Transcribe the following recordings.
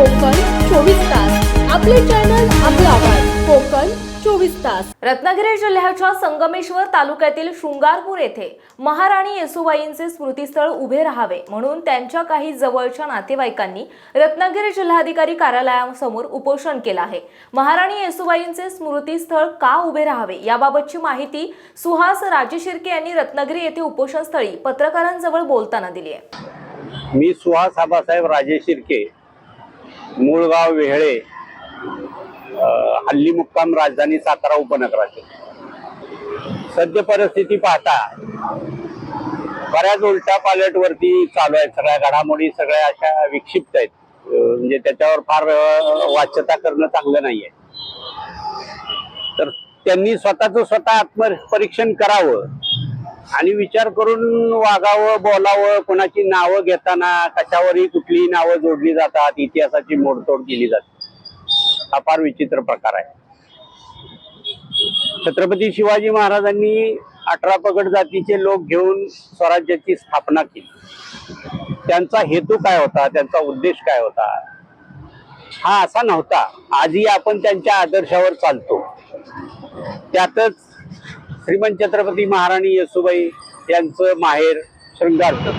कोकण चोवीस तास. आपले चॅनल आपला आवाज. कोकण चोवीस तास. रत्नागिरी जिल्ह्याच्या संगमेश्वर तालुक्यातील शृंगारपूर येथे महाराणी येसुबाईंचे स्मृतीस्थळ उभे राहावे म्हणून त्यांच्या काही जवळच्या नातेवाईकांनी रत्नागिरी जिल्हाधिकारी कार्यालयासमोर उपोषण केलं आहे. महाराणी येसुबाईंचे स्मृतीस्थळ का उभे राहावे याबाबतची माहिती सुहास राजशिर्के यांनी रत्नागिरी येथे उपोषणस्थळी पत्रकारांजवळ बोलताना दिली आहे. मी सुहास आबासाहेब राजे शिर्के मूळगाव वेहळे हल्ली मुक्काम राजधानी सातारा उपनगराचे. सद्य परिस्थिती पाहता बऱ्याच उलटा पालट वरती चालू आहेत सगळ्या घडामोडी सगळ्या अशा विक्षिप्त आहेत. म्हणजे त्याच्यावर फार वाच्यता करणं चांगलं नाहीये. तर त्यांनी स्वतःच स्वतः आत्मपरीक्षण करावं. आणि विचार करून वागावं बोलावं कोणाची नावं घेताना कशावरही कुठलीही नावं जोडली जातात इतिहासाची मोडतोड केली जाते. हा फार विचित्र प्रकार आहे. छत्रपती शिवाजी महाराजांनी अठरा पगड जातीचे लोक घेऊन स्वराज्याची स्थापना केली. त्यांचा हेतू काय होता? त्यांचा उद्देश काय होता? हा असा नव्हता. आजही आपण त्यांच्या आदर्शावर चालतो. त्यातच श्रीमंत छत्रपती महाराणी येसुबाई यांचं माहेर शृंगारपूर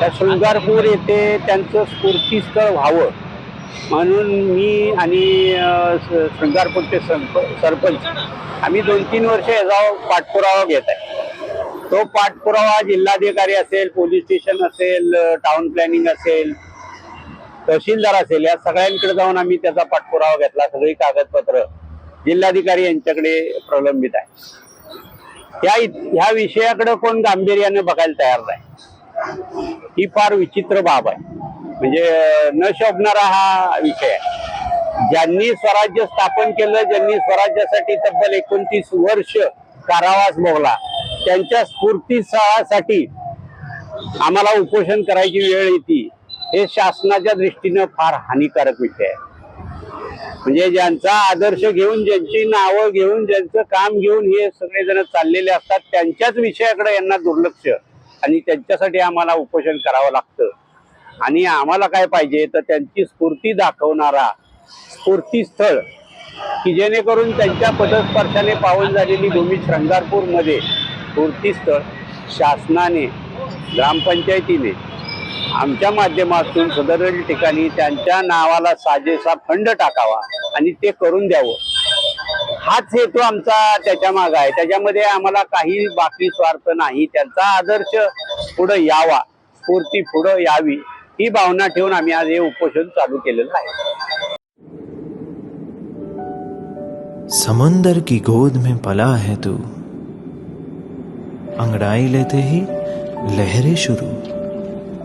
त्या शृंगारपूर येथे त्यांचं स्फूर्तीस्थळ व्हावं म्हणून मी आणि शृंगारपूरचे संप सरपंच आम्ही दोन तीन वर्ष याचा पाठपुरावा घेत आहे. तो पाठपुरावा जिल्हाधिकारी असेल पोलीस स्टेशन असेल टाउन प्लॅनिंग असेल तहसीलदार असेल या सगळ्यांकडे जाऊन आम्ही त्याचा पाठपुरावा घेतला. सगळी कागदपत्र जिल्हाधिकारी यांच्याकडे प्रलंबित आहे या ह्या विषयाकडे कोण गांभीर्याने बघायला तयार नाही. ही फार विचित्र बाब आहे. म्हणजे न शोभणारा हा विषय आहे. ज्यांनी स्वराज्य स्थापन केलं ज्यांनी स्वराज्यासाठी तब्बल एकोणतीस वर्ष कारावास भोगला त्यांच्या स्फूर्तीसाठी आम्हाला उपोषण करायची वेळ येते. हे शासनाच्या दृष्टीनं फार हानिकारक विषय आहे. म्हणजे ज्यांचा आदर्श घेऊन ज्यांची नावं घेऊन ज्यांचं काम घेऊन हे सगळेजण चाललेले असतात त्यांच्याच विषयाकडे यांना दुर्लक्ष. आणि त्यांच्यासाठी आम्हाला उपोषण करावं लागतं. आणि आम्हाला काय पाहिजे? तर त्यांची स्फूर्ती दाखवणारा स्फूर्तीस्थळ की जेणेकरून त्यांच्या पदस्पर्शाने पावन झालेली भूमी श्रंगारपूरमध्ये स्फूर्तीस्थळ शासनाने ग्रामपंचायतीने आमच्या माध्यमातून सदर ठिकाणी त्यांच्या नावाला साजेसा फंड टाकावा आणि ते करून द्यावं. हाच हेतू आमचा त्याच्या माग आहे. त्याच्यामध्ये आम्हाला काही बाकी स्वार्थ नाही. त्यांचा आदर्श पुढे यावा स्फूर्ती पुढे यावी ही भावना ठेवून आम्ही आज हे उपोषण चालू केलेलं आहे. समंदर की गोद में पला है तू। अंगड़ाई लेते ही लहरें शुरू।